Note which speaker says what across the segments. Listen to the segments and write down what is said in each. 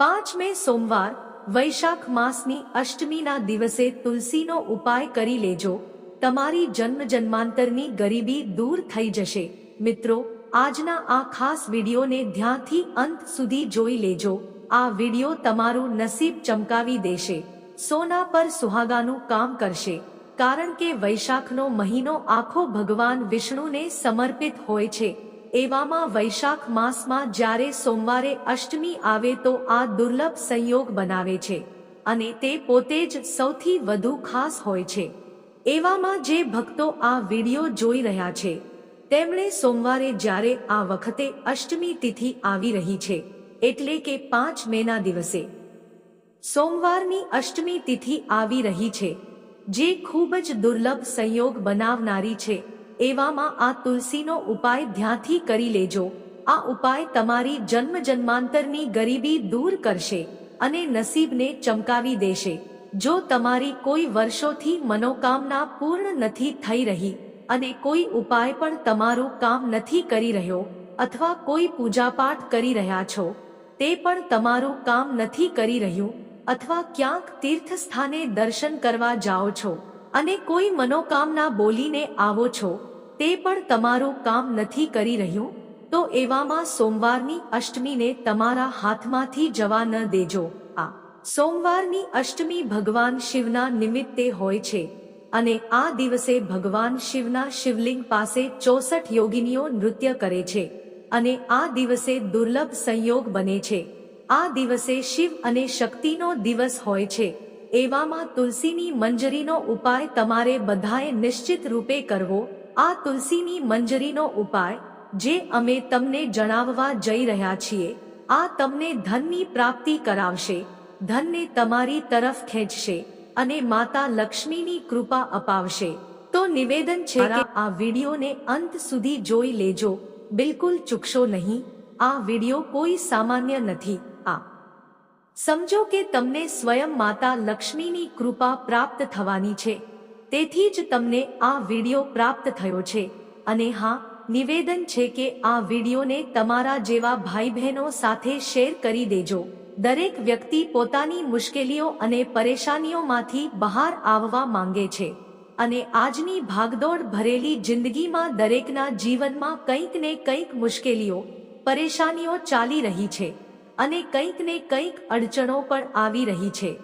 Speaker 1: પાંચ મે સોમવાર, વૈશાખ માસની અષ્ટમીના દિવસે તુલસીનો ઉપાય કરી લેજો. તમારી જન્મ જન્માંતરની ગરીબી દૂર થઈ જશે. મિત્રો, આજના આ ખાસ વિડીયોને ધ્યાનથી અંત સુધી જોઈ લેજો. આ વીડિયો તમારું નસીબ ચમકાવી દેશે. સોના પર સુહાગાનું કામ કરશે. કારણ કે વૈશાખનો મહિનો આખો ભગવાન વિષ્ણુને સમર્પિત હોય છે. એવામાં વૈશાખ માસમાં જ્યારે સોમવારે અષ્ટમી આવે તો આ દુર્લભ સંયોગ બનાવે છે અને તે પોતે જ સૌથી વધુ ખાસ હોય છે. એવામાં જે ભક્તો આ વીડિયો જોઈ રહ્યા છે, તેમણે સોમવારે જ્યારે આ વખતે અષ્ટમી તિથિ આવી રહી છે, એટલે કે પાંચ મેના દિવસે. સોમવારની અષ્ટમી તિથિ આવી રહી છે, જે ખૂબ જ દુર્લભ સંયોગ બનાવનારી છે. એવામાં આ તુલસીનો ઉપાય ધ્યાનથી કરી લેજો. આ ઉપાય તમારી જન્મ જન્માંતરની ગરીબી દૂર કરશે અને નસીબને ચમકાવી દેશે. જો તમારી કોઈ વર્ષોથી મનોકામના પૂર્ણ નથી થઈ રહી અને કોઈ ઉપાય પણ તમારું કામ નથી કરી રહ્યો અથવા કોઈ પૂજાપાઠ કરી રહ્યા છો, તે પણ તમારું કામ નથી કરી રહ્યું અથવા ક્યાંક તીર્થ સ્થાને દર્શન કરવા જાઓ છો અને કોઈ મનોકામના બોલીને આવો છો તે પણ તમારું કામ નથી કરી રહ્યું, તો એવામાં સોમવારની અષ્ટમીને તમારા હાથમાંથી જવા ન દેજો. આ સોમવારની અષ્ટમી ભગવાન શિવના નિમિત્તે હોય છે, અને આ દિવસે ભગવાન શિવના શિવલિંગ પાસે ચોસઠ યોગિનીઓ નૃત્ય કરે છે, અને આ દિવસે દુર્લભ સંયોગ બને છે. આ દિવસે શિવ અને શક્તિનો દિવસ હોય છે, એવામાં તુલસીની મંજરીનો ઉપાય તમારે બધાએ નિશ્ચિત રૂપે કરવો આ તુલસીની મંજરીનો ઉપાય જે અમે તમને જણાવવા જઈ રહ્યા છીએ આ તમને ધનની પ્રાપ્તિ કરાવશે ધનને તમારી તરફ ખેંચશે અને માતા લક્ષ્મીની કૃપા અપાવશે. તો નિવેદન છે કે આ વિડીયોને અંત સુધી જોઈ લેજો બિલકુલ ચૂકશો નહીં આ વીડિયો કોઈ સામાન્ય નથી. આ. સમજો કે તમને સ્વયં માતા લક્ષ્મીની કૃપા પ્રાપ્ત થવાની છે. તેથી જ તમને આ વીડિયો પ્રાપ્ત થયો છે. અને હા, નિવેદન છે કે આ વિડીયોને તમારા જેવા ભાઈ બહેનો સાથે શેર કરી દેજો. દરેક વ્યક્તિ પોતાની મુશ્કેલીઓ અને પરેશાનીઓમાંથી બહાર આવવા માંગે છે. અને આજની ભાગદોડ ભરેલી જિંદગીમાં દરેકના જીવનમાં કંઈક ને કંઈક મુશ્કેલીઓ, પરેશાનીઓ ચાલી રહી છે. અને કંઈક ને કંઈક અડચણો પણ આવી રહી છે.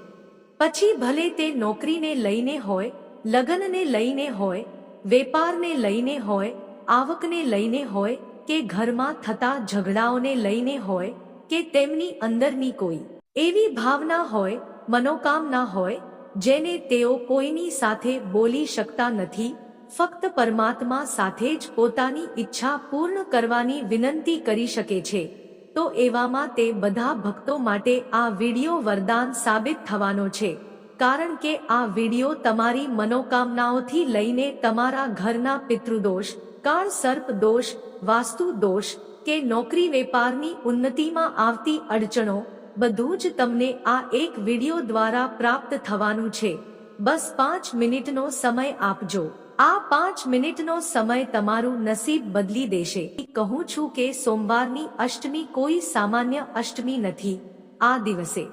Speaker 1: પછી ભલે તે નોકરીને લઈને હોય લગ્નને લઈને હોય, વેપારને લઈને હોય, આવકને લઈને હોય, કે ઘરમાં થતા ઝઘડાઓને લઈને હોય, કે તેમની અંદરની કોઈ. એવી ભાવના હોય, મનોકામના હોય, જેને તેઓ કોઈની સાથે બોલી શકતા નથી, ફક્ત પરમાત્મા સાથે જ પોતાની ઈચ્છા પૂર્ણ કરવાની વિનંતી કરી શકે છે. તો એવામાં તે બધા ભક્તો માટે આ વિડિયો વરદાન સાબિત થવાનો છે. કારણ કે આ વિડિયો તમારી મનોકામનાઓથી લઈને તમારા ઘરના પિતૃદોષ કાળ સર્પ દોષ, વાસ્તુ દોષ કે નોકરી વેપારની ઉન્નતિમાં આવતી અડચણો, બધું જ તમને આ એક વિડિયો દ્વારા પ્રાપ્ત થવાનું છે. બસ પાંચ મિનિટનો સમય આપજો. આ પાંચ મિનિટનો સમય તમારું નસીબ બદલી દેશે. કહું છું કે સોમવારની અષ્ટમી કોઈ સામાન્ય અષ્ટમી નથી. આ દિવસે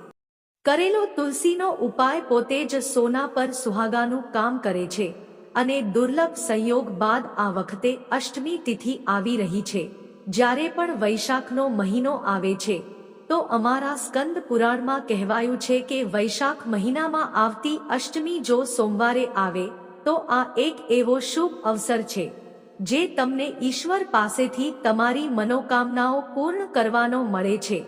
Speaker 1: કરેલો તુલસીનો ઉપાય પોતે જ સોના પર સુહાગાનું કામ કરે છે અને દુર્લભ સંયોગ બાદ આ વખતે અષ્ટમી તિથિ આવી રહી છે. જ્યારે પણ વૈશાખનો મહિનો આવે છે, તો અમારા સ્કંદ પુરાણમાં કહેવાયું છે કે વૈશાખ મહિનામાં આવતી અષ્ટમી જો સોમવારે આવે, તો આ એક એવો શુભ અવસર છે, જે તમને ઈશ્વર પાસેથી તમારી મનોકામનાઓ પૂર્ણ કરવાનો મળે છે.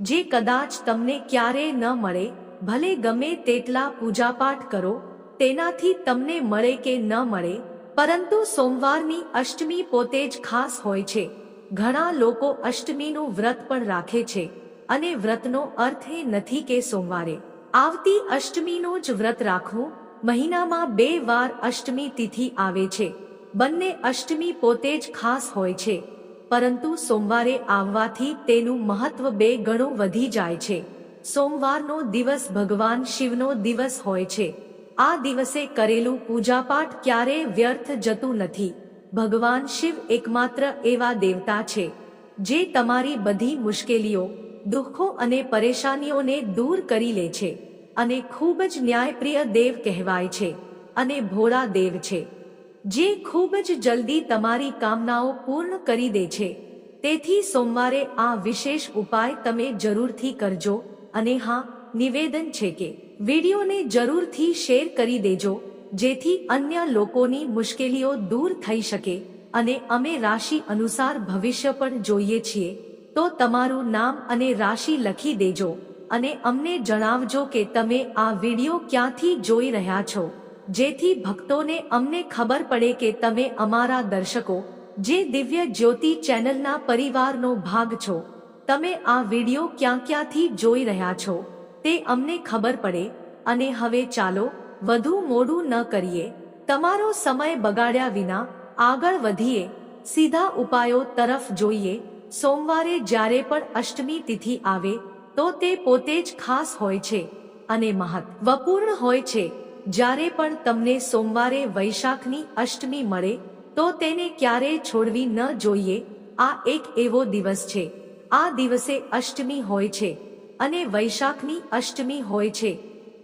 Speaker 1: જે કદાચ તમને ક્યારેય ન મળે, ભલે ગમે તેટલા પૂજાપાઠ કરો, તેનાથી તમને મળે કે ન મળે, પરંતુ સોમવારની અષ્ટમી પોતે જ ખાસ હોય છે. ઘણા લોકો અષ્ટમીનું વ્રત પણ રાખે છે, અને વ્રતનો અર્થ એ નથી કે સોમવારે. આવતી અષ્ટમીનું જ વ્રત રાખવું, મહિનામાં બે વાર અષ્ટમી તિથિ આવે છે. બંને અષ્ટમી પોતે જ ખાસ હોય છે. પરંતુ સોમવારે આવવાથી તેનું મહત્વ બે ગણું વધી જાય છે. સોમવારનો દિવસ ભગવાન શિવનો દિવસ હોય છે. આ દિવસે કરેલું પૂજાપાઠ ક્યારેય વ્યર્થ જતું નથી. ભગવાન શિવ એકમાત્ર એવા દેવતા છે. જે તમારી બધી મુશ્કેલીઓ, દુઃખો અને પરેશાનીઓને દૂર કરી લે છે અને ખૂબ જ ન્યાયપ્રિય દેવ કહેવાય છે અને ભોળા દેવ છે. જે ખૂબ જ જલ્દી તમારી કામનાઓ પૂર્ણ કરી દે છે. તેથી સોમવારે આ વિશેષ ઉપાય તમે જરૂરથી કરજો અને હા, નિવેદન છે કે વિડીયોને જરૂરથી શેર કરી દેજો, જેથી અન્ય લોકોની મુશ્કેલીઓ દૂર થઈ શકે અને અમે રાશિ અનુસાર ભવિષ્ય પણ જોઈએ છીએ. તો તમારું નામ અને રાશિ લખી દેજો અને અમને જણાવજો કે તમે આ વીડિયો ક્યાંથી જોઈ રહ્યા છો. જેથી ભક્તોને અમને ખબર પડે કે તમે અમારા દર્શકો, જે દિવ્ય જ્યોતિ ચેનલના પરિવારનો ભાગ છો. તમે આ વીડિયો ક્યાં ક્યાંથી જોઈ રહ્યા છો, તે અમને ખબર પડે. અને હવે ચાલો, વધુ મોડું ન કરીએ. તમારો સમય બગાડ્યા વિના આગળ વધીએ. સીધા ઉપાયો તરફ જોઈએ. સોમવારે જ્યારે પણ અષ્ટમી તિથિ આવે, તો તે પોતે જ ખાસ હોય છે. અને મહત્વપૂર્ણ હોય છે. જ્યારે પણ તમને સોમવારે વૈશાખની અષ્ટમી મળે, તો તેને ક્યારેય છોડવી ન જોઈએ. આ એક એવો દિવસ છે. આ દિવસે અષ્ટમી હોય છે અને વૈશાખની અષ્ટમી હોય છે,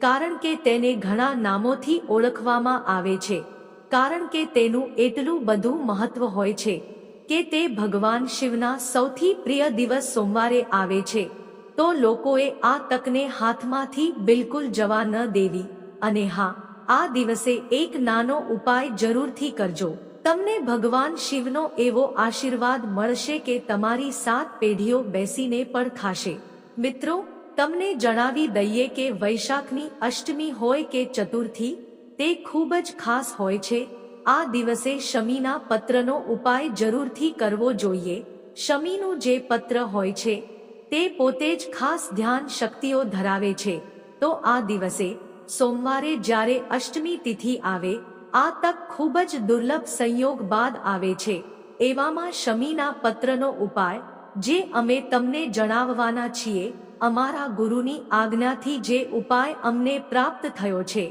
Speaker 1: કારણ કે તેને ઘણા નામોથી ઓળખવામાં આવે છે. કારણ કે તેનું એટલું બધું મહત્વ હોય છે કે તે ભગવાન શિવના સૌથી પ્રિય દિવસ સોમવારે આવે છે. તો લોકોએ આ તકને હાથમાંથી બિલકુલ જવા ન દેવી. અને હા, આ દિવસે એક નાનો ઉપાય જરૂરથી કરજો. તમને ભગવાન શિવનો એવો આશીર્વાદ મળશે કે તમારી સાત પેઢીઓ બેસીને પણ ખાશે. મિત્રો, તમને જણાવી દઈએ કે વૈશાખની અષ્ટમી હોય કે ચતુર્થી, તે ખૂબ જ ખાસ હોય છે. આ દિવસે શમીના પત્રનો ઉપાય જરૂરથી કરવો જોઈએ. શમીનું જે પત્ર હોય છે, તે પોતે જ ખાસ ધ્યાન શક્તિઓ ધરાવે છે. તો આ દિવસે સોમવારે જ્યારે અષ્ટમી તિથિ આવે, આ તક ખૂબ જ દુર્લભ સંયોગ બાદ આવે છે. એવામાં શમીના પત્રનો ઉપાય, જે અમે તમને જણાવવાના છીએ, અમારા ગુરુની આજ્ઞાથી જે ઉપાય અમને પ્રાપ્ત થયો છે,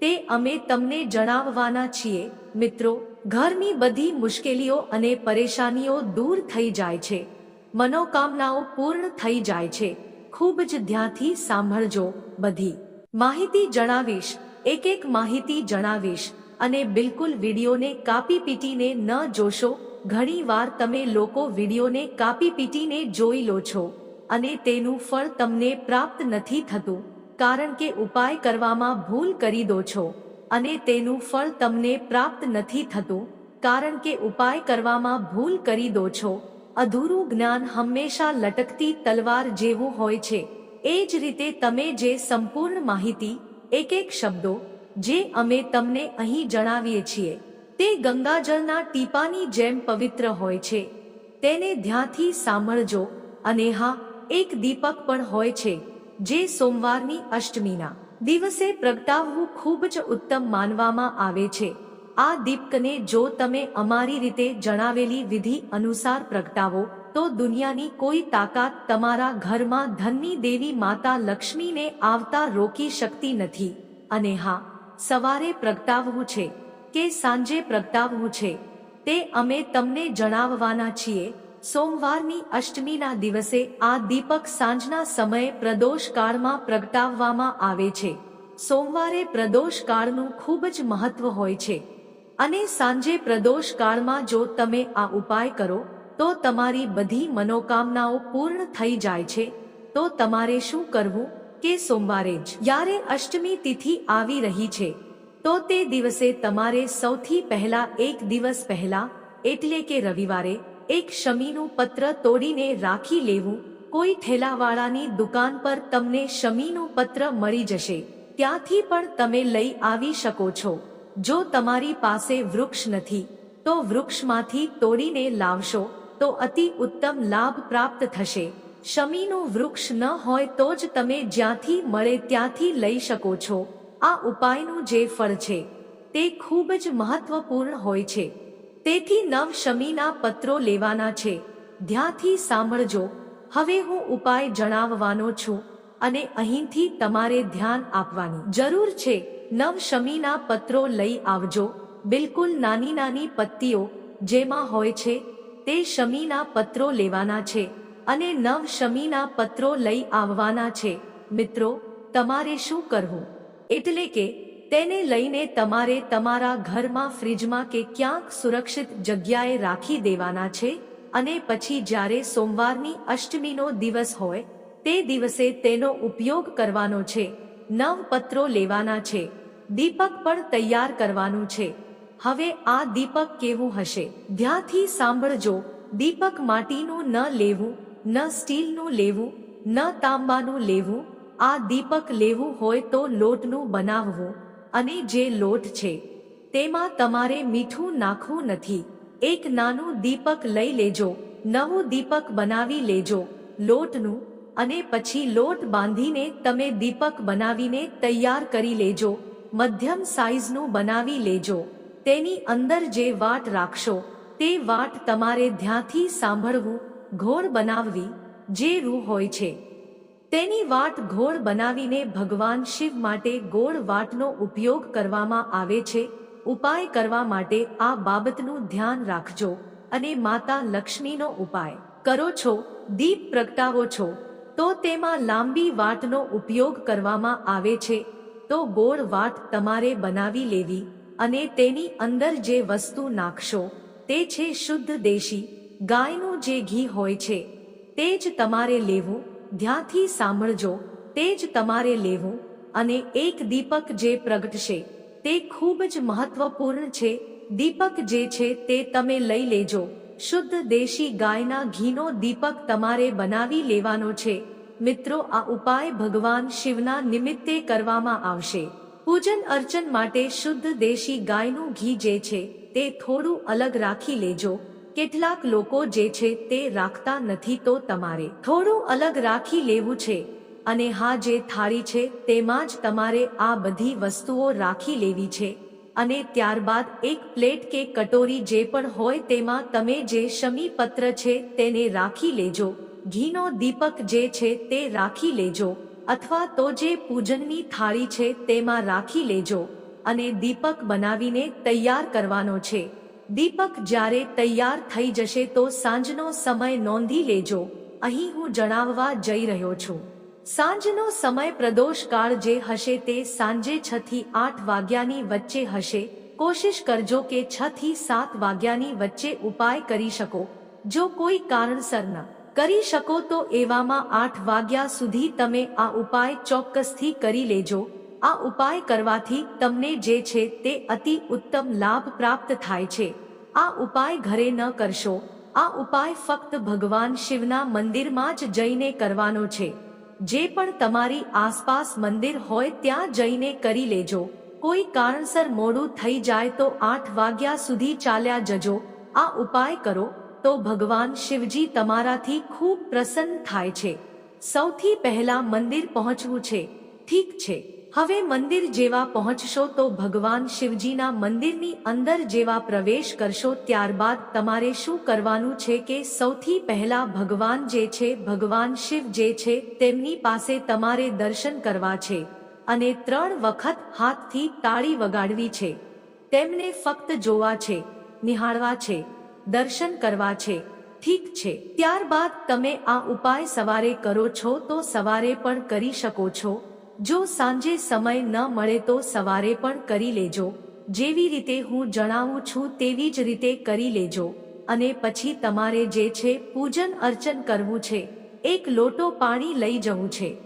Speaker 1: તે અમે તમને જણાવવાના છીએ. મિત્રો, ઘરની બધી મુશ્કેલીઓ અને પરેશાનીઓ દૂર થઈ જાય છે. મનોકામનાઓ પૂર્ણ થઈ જાય છે. ખૂબ જ ધ્યાનથી સાંભળજો બધી. માહિતી જણાવીશ એક એક માહિતી જણાવીશ અને બિલકુલ વિડીયોને કાપી પીટીને ન જોશો. ઘણી વાર તમે લોકો વિડીયોને કાપી પીટીને જોઈ લો છો અને તેનું ફળ તમને પ્રાપ્ત નથી થતું, કારણ કે ઉપાય કરવામાં ભૂલ કરી દો છો અને તેનું ફળ તમને પ્રાપ્ત નથી થતું, કારણ કે ઉપાય કરવામાં ભૂલ કરી દો છો. અધૂરું જ્ઞાન હંમેશા લટકતી તલવાર જેવું હોય છે. એ જ રીતે તમે જે સંપૂર્ણ માહિતી એક એક શબ્દો, જે અમે તમને અહીં જણાવીએ છીએ, તે ગંગાજળના ટીપાની જેમ પવિત્ર હોય છે. તેને ધ્યાનથી સાંભળજો અને હા, એક દીપક પણ હોય છે, જે સોમવારની અષ્ટમીના દિવસે પ્રગટાવવું ખૂબ જ ઉત્તમ માનવામાં આવે છે. આ દીપકને જો તમે અમારી રીતે જણાવેલી વિધિ અનુસાર પ્રગટાવો તો દુનિયાની કોઈ તાકાત તમારા ઘરમાં ધનની દેવી માતા લક્ષ્મીને આવતા રોકી શકતી નથી. અને હા, સવારે પ્રગટાવવું છે કે સાંજે પ્રગટાવવું છે, તે અમે તમને જણાવવાના છીએ. સોમવારની અષ્ટમીના દિવસે આ દીપક સાંજના સમયે પ્રદોષ કાળમાં પ્રગટાવવામાં આવે છે. સોમવારે પ્રદોષ કાળનું ખૂબ જ મહત્વ હોય છે. અને સાંજે પ્રદોષ કાળમાં જો તમે આ ઉપાય કરો તો તમારી બધી મનોકામનાઓ પૂર્ણ થઈ જાય છે. તો તમારે શું કરવું? કે સોમવારે જ. યારે અષ્ટમી તિથિ આવી રહી છે, તો તે દિવસે તમારે સૌથી પહેલા એક દિવસ પહેલા, એટલે કે રવિવારે, એક શમીનું પત્ર તોડીને રાખી લેવું. કોઈ ઠેલાવાળાની દુકાન પર તમને શમીનું પત્ર મળી જશે. ત્યાંથી પણ તમે લઈ આવી શકો છો. જો તમારી પાસે વૃક્ષ નથી, તો વૃક્ષમાંથી તોડીને લાવશો. તો અતિ ઉત્તમ લાભ પ્રાપ્ત થશે. શમીનું વૃક્ષ ન હોય તો જ તમે જ્યાંથી મળે ત્યાંથી લઈ શકો છો. આ ઉપાયનું જે ફળ છે, તે ખૂબ જ મહત્વપૂર્ણ હોય છે. તેથી નવ શમીના પત્રો લેવાના છે. ધ્યાથી સાંભળજો. હવે હું ઉપાય જણાવવાનો છું અને અહીંથી તમારે ધ્યાન આપવાની. જરૂર છે, નવ શમીના પત્રો લઈ આવજો. બિલકુલ નાની નાની પત્તીઓ જેમાં હોય છે તે શમીના પત્રો લેવાના છે અને નવ શમીના પત્રો લઈ આવવાના છે. મિત્રો, તમારે શું કરવું? એટલે કે, તેને લઈને તમારે તમારા ઘરમાં ફ્રિજમાં કે ક્યાંક સુરક્ષિત જગ્યાએ રાખી દેવાના છે અને પછી જ્યારે સોમવારની અષ્ટમીનો દિવસ હોય, તે દિવસે તેનો ઉપયોગ કરવાનો છે. નવ પત્રો લેવાના છે. દીપક પણ તૈયાર કરવાનું છે. હવે આ દીપક કેવું હશે? ધ્યાનથી સાંભળજો, દીપક માટીનું ન લેવું, ન સ્ટીલનું લેવું, ન તાંબાનું લેવું, આ દીપક લેવું હોય તો લોટનું બનાવવું, અને જે લોટ છે, તેમાં તમારે મીઠું નાખવું નથી. એક નાનું દીપક લઈ લેજો, નવું દીપક બનાવી લેજો, લોટનું, અને પછી લોટ બાંધીને તમે દીપક બનાવીને તૈયાર કરી લેજો, મધ્યમ સાઇઝનું બનાવી લેજો. તેની અંદર જે વાટ રાખશો, તે વાટ તમારે ધ્યાનથી સાંભળવું ઘોળ બનાવવી, જે રૂ હોય છે. તેની વાટ ઘોળ બનાવીને ભગવાન શિવ માટે ગોળ વાટનો ઉપયોગ કરવામાં આવે છે. ઉપાય કરવા માટે આ બાબતનું ધ્યાન રાખજો અને માતા લક્ષ્મીનો ઉપાય કરો છો, દીપ પ્રગટાવો છો, તો તેમાં લાંબી વાટનો ઉપયોગ કરવામાં આવે છે. તો ગોળ વાટ તમારે બનાવી લેવી અને તેની અંદર જે વસ્તુ નાખશો, તે છે શુદ્ધ દેશી, ગાયનું જે ઘી હોય છે, તે જ તમારે લેવું, ધ્યાનથી સાંભળજો, તે જ તમારે લેવું, અને એક દીપક જે પ્રગટશે, તે ખૂબ જ મહત્વપૂર્ણ છે, દીપક જે છે તે તમે લઈ લેજો, શુદ્ધ દેશી ગાયના ઘીનો દીપક તમારે બનાવી લેવાનો છે, મિત્રો આ ઉપાય ભગવાન શિવના નિમિત્તે કરવામાં આવશે. પૂજન અર્ચન માટે શુદ્ધ દેશી ગાયનું ઘી જે છે, તે થોડું અલગ રાખી લેજો. કેટલાક લોકો જે છે, તે રાખતા નથી તો તમારે થોડું અલગ રાખી લેવું છે. અને હા, જે થાળી છે, તેમાં જ તમારે આ બધી વસ્તુઓ રાખી લેવી છે. અને ત્યારબાદ એક પ્લેટ કે કટોરી જે પણ હોય, તેમાં તમે જે શમી પત્ર છે, તેને રાખી લેજો. ઘીનો દીપક જે છે, તે રાખી લેજો. અથવા તો જે પૂજનની થાળી છે તેમાં રાખી લેજો અને દીપક બનાવીને તૈયાર કરવાનો છે. દીપક જ્યારે તૈયાર થઈ જશે તો સાંજનો સમય નોંધી લેજો. અહીં હું જણાવવા જઈ રહ્યો છું. સાંજનો સમય પ્રદોષકાળ જે હશે તે સાંજે છ થી આઠ વાગ્યાની વચ્ચે હશે. કોશિશ કરજો કે છ થી સાત વાગ્યાની વચ્ચે ઉપાય કરી શકો. જો કોઈ કારણસર ન કરી શકો તો એવામાં આઠ વાગ્યા સુધી તમે આ ઉપાય ચોક્કસથી કરી લેજો. આ ઉપાય કરવાથી તમને જે છે તે અતિ ઉત્તમ લાભ પ્રાપ્ત થાય છે. આ ઉપાય ઘરે ન કરશો. આ ઉપાય ફક્ત ભગવાન શિવના મંદિરમાં જ જઈને કરવાનો છે. જે પણ તમારી આસપાસ મંદિર હોય ત્યાં જઈને કરી લેજો. કોઈ કારણસર મોડું થઈ જાય તો આઠ વાગ્યા સુધી ચાલ્યા જજો. આ ઉપાય કરો. તો ભગવાન શિવજી તમારાથી ખૂબ પ્રસન્ન થાય છે. સૌથી પહેલા મંદિર પહોંચવું છે. ઠીક છે. હવે મંદિર જેવા પહોંચશો તો ભગવાન શિવજીના મંદિરની અંદર જેવા પ્રવેશ કરશો ત્યારબાદ તમારે શું કરવાનું છે કે સૌથી પહેલા ભગવાન જે છે, ભગવાન શિવ જે છે, તેમની પાસે તમારે દર્શન કરવા છે અને ત્રણ વખત હાથથી તાળી વગાડવી છે. તેમને ફક્ત જોવા છે, નિહાળવા છે. દર્શન કરવા છે. ઠીક છે. ત્યારબાદ તમે આ ઉપાય સવારે કરો છો તો સવારે પણ કરી શકો છો. જો સાંજે સમય ન મળે તો સવારે પણ કરી લેજો. જેવી રીતે હું જણાવું છું તેવી જ રીતે કરી લેજો. અને પછી તમારે જે છે પૂજન અર્ચન કરવું છે. એક લોટો પાણી લઈ જવું છે.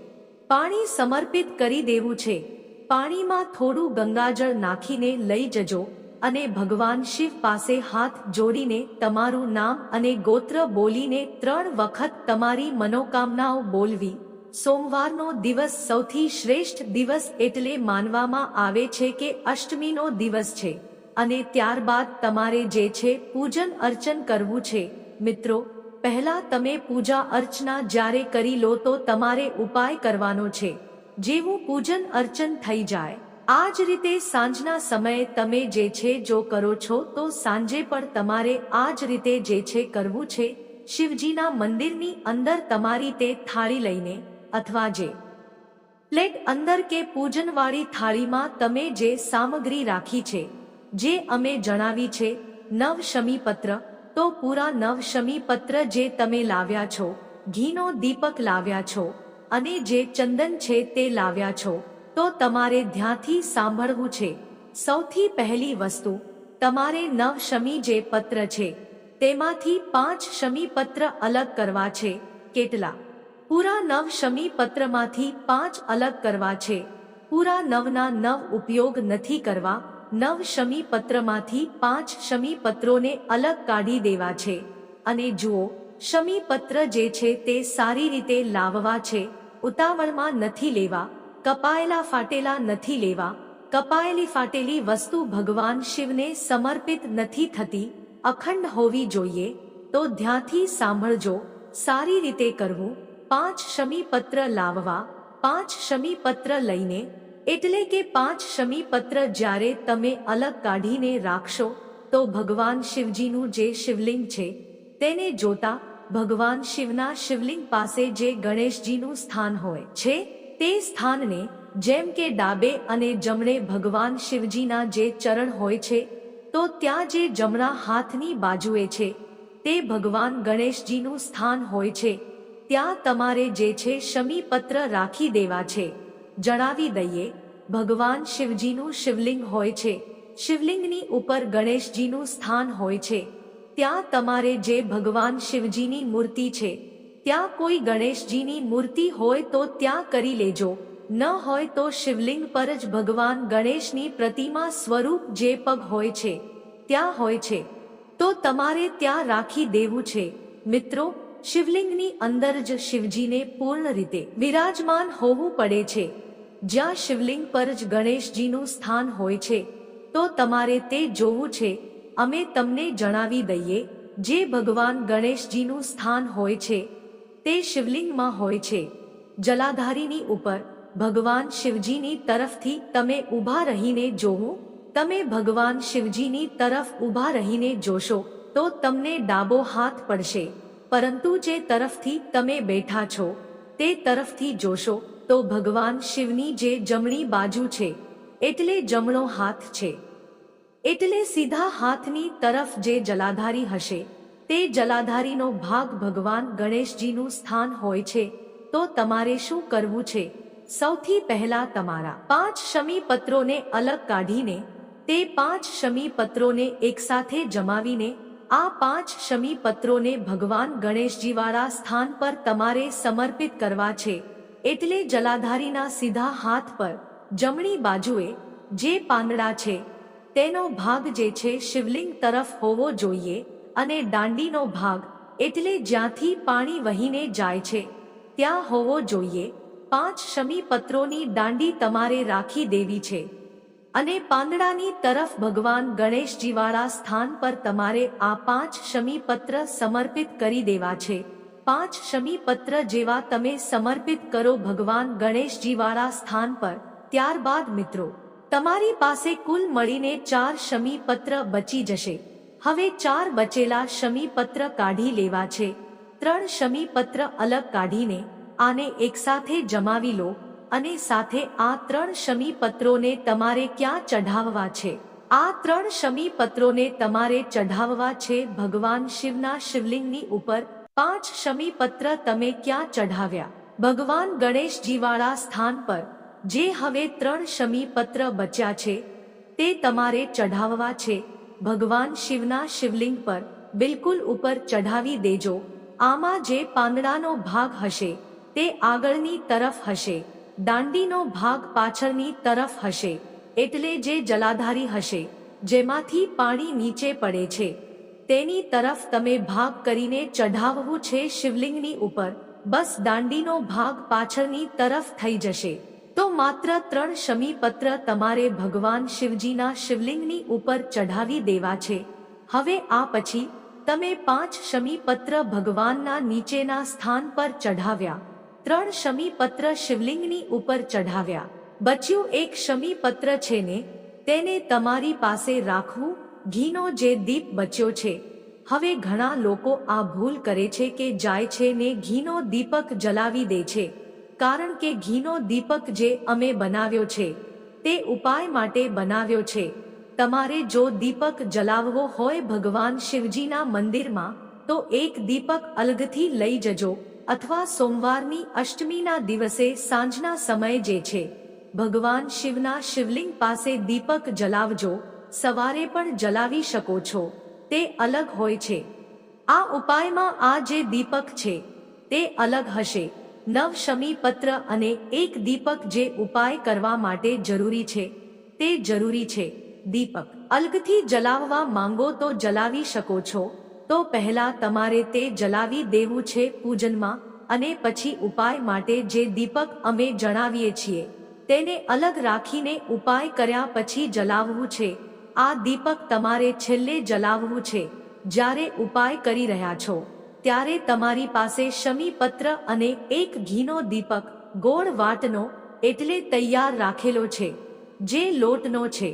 Speaker 1: પાણી સમર્પિત કરી દેવું છે. પાણીમાં થોડું ગંગાજળ નાખીને લઈ જજો. અને ભગવાન શિવ પાસે હાથ જોડીને તમારું નામ અને ગોત્ર બોલીને ત્રણ વખત તમારી મનોકામનાઓ બોલવી. સોમવારનો દિવસ સૌથી શ્રેષ્ઠ દિવસ એટલે માનવામાં આવે છે કે અષ્ટમીનો દિવસ છે. અને ત્યારબાદ તમારે જે છે પૂજન અર્ચન કરવું છે. મિત્રો, પહેલા તમે પૂજા અર્ચના જ્યારે કરી લો તો તમારે ઉપાય કરવાનો છે. જેવું પૂજન અર્ચન થઈ જાય. આ જ રીતે સાંજના સમયે તમે જે છે જો કરો છો, તો સાંજે પણ તમારે આ જ રીતે જે છે કરવું છે, શિવજીના મંદિરની અંદર તમારી તે થાળી લઈને અથવા જે પ્લેટ અંદર કે પૂજનવાળી થાળીમાં તમે જે સામગ્રી રાખી છે, જે અમે જણાવી છે નવ શમી પત્ર તો પૂરા નવ શમી પત્ર જે તમે લાવ્યા છો, ઘીનો દીપક લાવ્યા છો, અને જે ચંદન છે તે લાવ્યા છો તો તમારે ધ્યાનથી સાંભળવું છે. સૌથી પહેલી વસ્તુ, તમારે નવ શમી જે પત્ર છે, તેમાંથી પાંચ શમી પત્ર અલગ કરવા છે, કેટલા? પૂરા નવ શમી પત્રમાંથી પાંચ અલગ કરવા છે. પૂરા નવના નવ ઉપયોગ નથી કરવા, નવ શમી પત્રમાંથી પાંચ શમી પત્રોને અલગ કાઢી દેવા છે. અને જુઓ, શમી પત્ર જે છે તે સારી રીતે લાવવા છે, ઉતાવળમાં નથી લેવા કપાયેલા ફાટેલા નથી લેવા. કપાયેલી ફાટેલી વસ્તુ ભગવાન શિવને સમર્પિત નથી થતી. અખંડ હોવી જોઈએ. તો ધ્યાથી સાંભળજો. સારી રીતે કરવું. પાંચ શમી પત્ર લાવવા. પાંચ શમી પત્ર લઈને. એટલે કે પાંચ શમી પત્ર જ્યારે તમે અલગ કાઢીને રાખશો, તો ભગવાન શિવજીનું જે શિવલિંગ છે, તેને જોતા ભગવાન શિવના શિવલિંગ પાસે જે ગણેશજીનું સ્થાન હોય છે તે સ્થાનને જેમ કે ડાબે અને જમણે ભગવાન શિવજીના જે ચરણ હોય છે, તો ત્યાં જે જમણા હાથની બાજુએ છે, તે ભગવાન ગણેશજીનું સ્થાન હોય છે. ત્યાં તમારે જે છે શમીપત્ર રાખી દેવા છે. જણાવી દઈએ, ભગવાન શિવજીનું શિવલિંગ હોય છે. શિવલિંગની ઉપર ગણેશજીનું સ્થાન હોય છે. ત્યાં તમારે જે ભગવાન શિવજીની મૂર્તિ છે ત્યાં કોઈ ગણેશજીની મૂર્તિ હોય તો ત્યાં કરી લેજો. ન હોય તો શિવલિંગ પર જ ભગવાન ગણેશની પ્રતિમા સ્વરૂપ જે પગ હોય છે, ત્યાં હોય છે. તો તમારે ત્યાં રાખી દેવું છે. મિત્રો, શિવલિંગની અંદર જ શિવજીને પૂર્ણ રીતે વિરાજમાન હોવું પડે છે. જ્યાં શિવલિંગ પર જ ગણેશજીનું સ્થાન હોય છે, તો તમારે તે જોવું છે. અમે તમને જણાવી દઈએ, જે ભગવાન ગણેશજીનું સ્થાન હોય છે તે શિવલિંગમાં હોય છે. જલાધારીની ઉપર ભગવાન શિવજીની તરફથી તમે ઊભા રહીને જોવું. તમે ભગવાન શિવજીની તરફ ઊભા રહીને જોશો, તો તમને ડાબો હાથ પડશે. પરંતુ જે તરફથી તમે બેઠા છો, તે તરફથી જોશો, તો ભગવાન શિવની જે જમણી બાજુ છે, એટલે જમણો હાથ છે. એટલે સીધા હાથની તરફ જે જલાધારી હશે તે જલાધારીનો ભાગ ભગવાન ગણેશજીનું સ્થાન હોય છે, તો તમારે શું કરવું છે? સૌથી પહેલા તમારા પાંચ શમી પત્રોને અલગ કાઢીને, તે પાંચ શમી પત્રોને એકસાથે જમાવીને, આ પાંચ શમી પત્રોને ભગવાન ગણેશજીવાળા સ્થાન પર તમારે સમર્પિત કરવા છે. એટલે જલાધારીના સીધા હાથ પર, જમણી બાજુએ, જે પાંદડા છે, તેનો ભાગ જે છે શિવલિંગ તરફ હોવો જોઈએ અને દાંડીનો ભાગ, એટલે જ્યાંથી પાણી વહીને જાય છે, ત્યાં હોવો જોઈએ. પાંચ શમી પત્રોની દાંડી તમારે રાખી દેવી છે. અને પાંદડાની તરફ ભગવાન ગણેશજીવાળા સ્થાન પર તમારે આ પાંચ શમી પત્ર સમર્પિત કરી દેવા છે. પાંચ શમી પત્ર જેવા તમે સમર્પિત કરો ભગવાન ગણેશજીવાળા સ્થાન પર. ત્યારબાદ મિત્રો, તમારી પાસે કુલ મળીને ચાર શમી પત્ર બચી જશે. હવે ચાર બચેલા શમીપત્ર કાઢી લેવા છે. ત્રણ શમીપત્ર અલગ કાઢીને આને એકસાથે જમાવી લો અને સાથે આ ત્રણ શમીપત્રોને તમારે ક્યાં ચઢાવવા છે? આ ત્રણ શમીપત્રોને તમારે ચઢાવવા છે ભગવાન શિવના શિવલિંગની ઉપર. પાંચ શમીપત્ર તમે ક્યાં ચઢાવ્યા? ભગવાન ગણેશજીવાળા સ્થાન પર. જે હવે ત્રણ શમીપત્ર બચ્યા છે, તે તમારે ચઢાવવા છે. ભગવાન શિવના શિવલિંગ પર બિલકુલ ઉપર ચઢાવી દેજો. આમાં જે પાંદડાનો ભાગ હશે, તે આગળની તરફ હશે. દાંડીનો ભાગ પાછળની તરફ હશે, એટલે જે જલાધારી હશે, જેમાંથી પાણી નીચે પડે છે. તેની તરફ તમે ભાગ કરીને ચઢાવવું છે શિવલિંગની ઉપર. બસ દાંડીનો ભાગ પાછળની તરફ થઈ જશે. તો માત્ર ત્રણ શમી પત્ર તમારે ભગવાન શિવજીના શિવલિંગની ઉપર ચઢાવી દેવા છે. હવે આ પછી, તમે પાંચ શમી પત્ર ભગવાનના નીચેના સ્થાન પર ચઢાવ્યા. ત્રણ શમી પત્ર શિવલિંગની ઉપર ચઢાવ્યા. બચ્યું એક શમી પત્ર છે ને, તેને તમારી પાસે રાખવું, ઘીનો જે દીપ બચ્યો છે. હવે ઘણા લોકો આ ભૂલ કરે છે કે જાય છે ને ઘીનો દીપક જલાવી દે છે. કારણ કે ઘીનો દીપક જે અમે બનાવ્યો છે, તે ઉપાય માટે બનાવ્યો છે. તમારે જો દીપક જલાવવો હોય ભગવાન શિવજીના મંદિરમાં, તો એક દીપક અલગથી લઈ જજો અથવા સોમવારની અષ્ટમીના દિવસે સાંજના સમયે જે છે. ભગવાન શિવના શિવલિંગ પાસે દીપક જલાવજો, સવારે પણ જલાવી શકો છો. તે અલગ હોય છે. આ ઉપાયમાં આ જે દીપક છે, તે અલગ હશે. નવ શમી પત્ર અને એક દીપક જે ઉપાય કરવા માટે જરૂરી છે, તે જરૂરી છે. દીપક, અલગથી જલાવવા માંગો તો જલાવી શકો છો, તો પહેલા તમારે તે જલાવી દેવું છે પૂજનમાં અને પછી ઉપાય માટે જે દીપક અમે જણાવીએ છીએ, તેને અલગ રાખીને ઉપાય કર્યા પછી જલાવવું છે. આ દીપક તમારે છેલ્લે જલાવવું છે, જ્યારે ઉપાય કરી રહ્યા છો. ત્યારે તમારી પાસે શમી પત્ર અને એક ઘીનો દીપક, ગોળ વાટનો એટલે તૈયાર રાખેલો છે, જે લોટનો છે,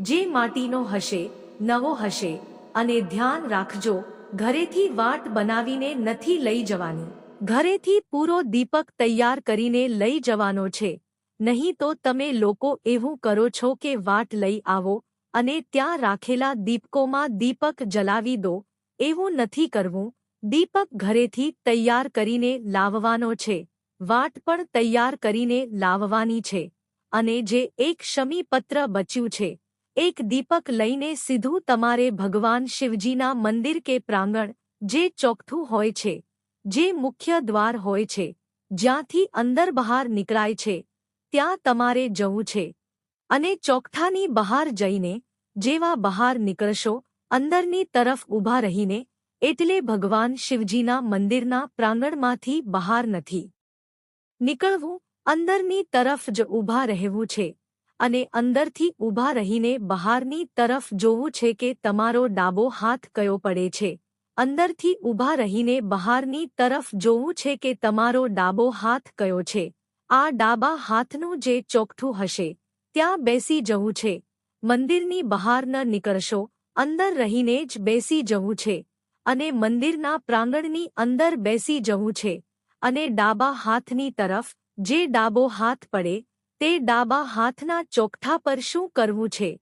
Speaker 1: જે માટીનો હશે, નવો હશે, અને ધ્યાન રાખજો, ઘરેથી વાટ બનાવીને નથી લઈ જવાની. ઘરેથી પૂરો દીપક તૈયાર કરીને લઈ જવાનો છે. નહીં તો તમે લોકો એવું કરો છો કે વાટ લઈ આવો અને ત્યાં રાખેલા દીપકોમાં દીપક જલાવી દો, એવું નથી કરવું. દીપક ઘરેથી તૈયાર કરીને લાવવાનો છે. વાટ પણ તૈયાર કરીને લાવવાની છે. અને જે એક શમીપત્ર બચ્યું છે. એક દીપક લઈને સીધું તમારે ભગવાન શિવજીના મંદિર કે પ્રાંગણ, જે ચોકઠું હોય છે, જે મુખ્ય દ્વાર હોય છે, જ્યાંથી અંદર બહાર નીકળાય છે, ત્યાં તમારે જવું છે. અને ચોકઠાની બહાર જઈને, જેવા બહાર નીકળશો, અંદરની તરફ ઊભા રહીને એટલે ભગવાન શિવજીના મંદિરના પ્રાંગણમાંથી બહાર નથી. નીકળવું અંદરની તરફ જ ઊભા રહેવું છે અને અંદરથી ઊભા રહીને બહારની તરફ જોવું છે કે તમારો ડાબો હાથ કયો પડે છે. અંદરથી ઊભા રહીને બહારની તરફ જોવું છે કે તમારો ડાબો હાથ કયો છે. આ ડાબા હાથનું જે ચોકઠું હશે, ત્યાં બેસી જવું છે. મંદિરની બહાર ન નીકળશો, અંદર રહીને જ બેસી જવું છે. અને મંદિરના પ્રાંગણની અંદર બેસી જવું છે. અને ડાબા હાથની તરફ, જે ડાબો હાથ પડે, તે ડાબા હાથના ચોકઠા પર શું કરવું છે?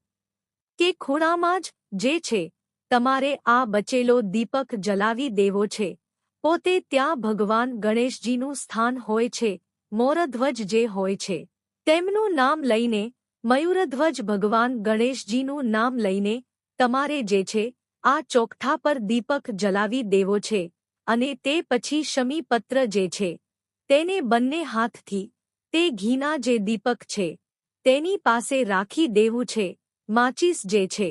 Speaker 1: કે ખૂણામાં જ, જે છે, તમારે આ બચેલો દીપક જલાવી દેવો છે. પોતે ત્યાં ભગવાન ગણેશજીનું સ્થાન હોય છે, મોરધ્વજ જે હોય છે. તેમનું નામ લઈને, મયુરધ્વજ ભગવાન ગણેશજીનું નામ લઈને, તમારે જે છે આ ચોકઠા પર દીપક જલાવી દેવો છે અને તે પછી શમી પત્ર જે છે, તેને બંને હાથથી, તે ઘીના જે દીપક છે, તેની પાસે રાખી દેવું છે, માચીસ જે છે,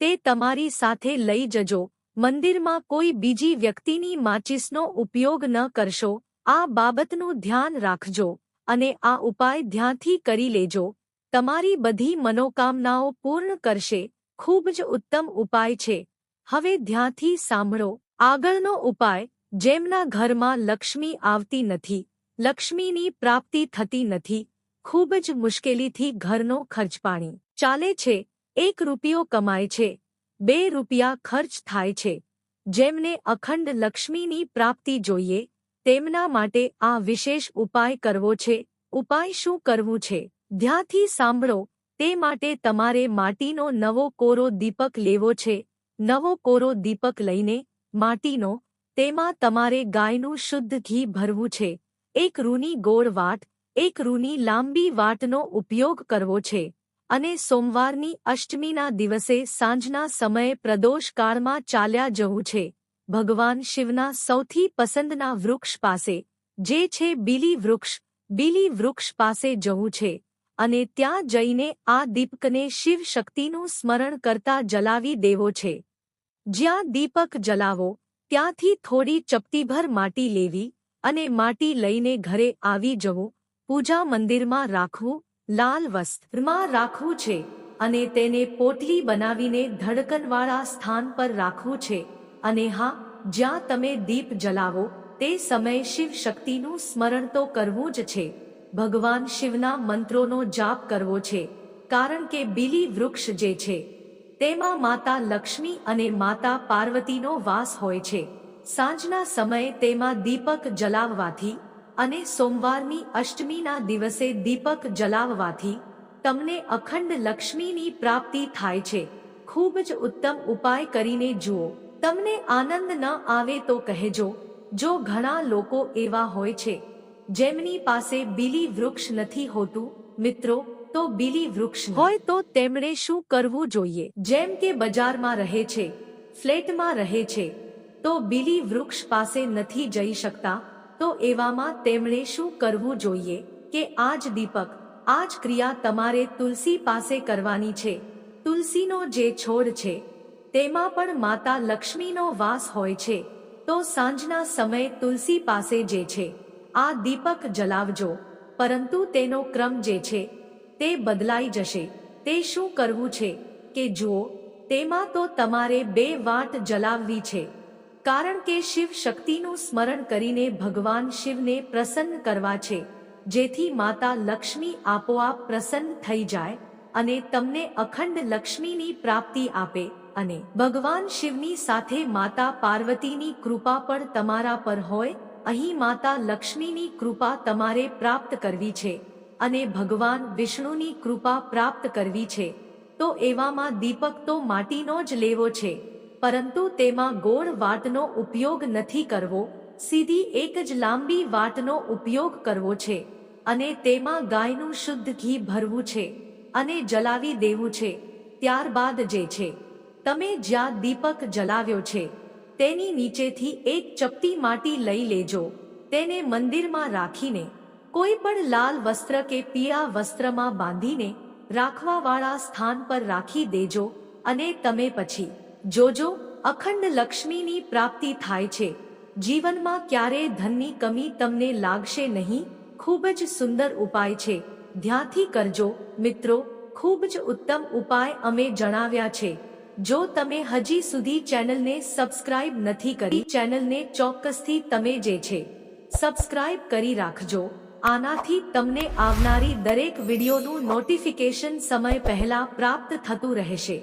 Speaker 1: તે તમારી સાથે લઈ જજો, મંદિરમાં કોઈ બીજી વ્યક્તિની માચીસનો ઉપયોગ ન કરશો, આ બાબતનું ધ્યાન રાખજો અને આ ઉપાય ધ્યાનથી કરી લેજો, તમારી બધી મનોકામનાઓ પૂર્ણ કરશે, ખૂબ જ ઉત્તમ ઉપાય છે. હવે ધ્યાંથી સાંભળો. આગળનો ઉપાય, જેમના ઘરમાં લક્ષ્મી આવતી નથી, લક્ષ્મીની પ્રાપ્તિ થતી નથી, ખૂબ જ મુશ્કેલીથી ઘરનો ખર્ચ પાણી. ચાલે છે, એક રૂપિયો કમાય છે, બે રૂપિયા ખર્ચ થાય છે. જેમને અખંડ લક્ષ્મીની પ્રાપ્તિ જોઈએ, તેમના માટે આ વિશેષ ઉપાય કરવો છે. ઉપાય શું કરવું છે? ધ્યાંથી સાંભળો, તે માટે તમારે માટીનો નવો કોરો દીપક લેવો છે. નવો કોરો દીપક લઈને માટીનો, તેમાં તમારે ગાયનું શુદ્ધ ઘી ભરવું છે. એક રૂની ગોળ વાટ, એક રૂની લાંબી વાટનો ઉપયોગ કરવો છે. અને સોમવારની અષ્ટમીના દિવસે સાંજના સમયે પ્રદોષકાળમાં ચાલ્યા જવું છે. ભગવાન શિવના સૌથી પસંદના વૃક્ષ પાસે, જે છે બીલી વૃક્ષ બીલી વૃક્ષ પાસે જવું છે. અને ત્યાં જઈને આ દીપકને શિવ શક્તિનું સ્મરણ કરતા જલાવી દેવો છે. જ્યાં દીપક જલાવો, ત્યાંથી થોડી ચપટીભર માટી લેવી અને માટી લઈને ઘરે આવી જવું, પૂજા મંદિરમાં રાખવું, લાલ વસ્ત્રમાં રાખવું છે અને તેને પોટલી બનાવીને ધડકનવાળા સ્થાન પર રાખવું છે. અને હા, જ્યાં તમે દીપ જલાવો, તે સમયે શિવ શક્તિનું સ્મરણ તો કરવું જ છે. ભગવાન શિવના મંત્રોનો જાપ કરવો છે, કારણ કે બીલી વૃક્ષ જે છે તેમાં માતા લક્ષ્મી અને માતા પાર્વતીનો વાસ હોય છે. સાંજના સમયે તેમાં દીપક જલાવવાથી અને સોમવારની અષ્ટમીના દિવસે દીપક જલાવવાથી તમને અખંડ લક્ષ્મીની પ્રાપ્તિ થાય છે. ખૂબ જ ઉત્તમ ઉપાય કરીને જુઓ. તમને આનંદ ન આવે તો કહેજો. જો ઘણા લોકો એવા હોય છે. જેમની પાસે બીલી વૃક્ષ નથી હોતું, મિત્રો તો બીલી વૃક્ષ હોય તો તેમણે શું કરવું જોઈએ? જેમ કે બજારમાં રહે છે ફ્લેટમાં રહે છે તો બીલી વૃક્ષ પાસે નથી જઈ શકતા તો એવામાં તેમણે શું કરવું જોઈએ? કે આજ દીપક આજ ક્રિયા તમારે તુલસી પાસે કરવાની છે. તુલસીનો જે છોડ છે તેમાં પણ માતા લક્ષ્મીનો વાસ હોય છે તો સાંજના સમયે તુલસી પાસે જે છે આ દીપક જલાવજો પરંતુ તેનો ક્રમ જે છે તે બદલાઈ જશે. તે શું કરવું છે? કે જુઓ તેમાં તો તમારે બે વાટ જલાવવી છે. કારણ કે શિવ શક્તિનું સ્મરણ કરીને ભગવાન શિવને પ્રસન્ન કરવા છે. જેથી માતા લક્ષ્મી આપોઆપ પ્રસન્ન થઈ જાય અને તમને અખંડ લક્ષ્મીની પ્રાપ્તિ આપે અને ભગવાન શિવની સાથે માતા પાર્વતીની કૃપા પણ તમારા પર હોય, અહીં માતા લક્ષ્મીની કૃપા તમારે પ્રાપ્ત કરવી છે. અને ભગવાન વિષ્ણુની કૃપા પ્રાપ્ત કરવી છે, તો એવામાં દીપક તો માટીનો જ લેવો છે, પરંતુ તેમાં ગોળ વાટનો ઉપયોગ નથી કરવો, સીધી એક જ લાંબી વાટનો ઉપયોગ કરવો છે, અને તેમાં ગાયનું શુદ્ધ ઘી ભરવું છે, અને જલાવી દેવું છે, ત્યારબાદ જે છે, તમે જ્યાં દીપક જલાવ્યો છે, તેની નીચેથી એક ચપટી માટી લઈ લેજો, તેને મંદિરમાં રાખીને કોઈ પણ લાલ વસ્ત્ર કે પીળા વસ્ત્રમાં બાંધીને રાખવાવાળા સ્થાન પર રાખી દેજો અને તમે પછી જોજો, અખંડ લક્ષ્મીની પ્રાપ્તિ થાય છે. જીવનમાં ક્યારેય ધનની કમી તમને લાગશે નહીં. ખૂબ જ સુંદર ઉપાય છે. ધ્યાનથી કરજો. મિત્રો, ખૂબ જ ઉત્તમ ઉપાય અમે જણાવ્યા છે. જો તમે હજી સુધી ચેનલને સબસ્ક્રાઇબ નથી કરી, ચેનલને ચોક્કસથી તમે જે છે, સબસ્ક્રાઇબ કરી રાખજો. આનાથી તમને આવનારી દરેક વિડીયોનું નોટિફિકેશન સમય પહેલા પ્રાપ્ત થતું રહેશે.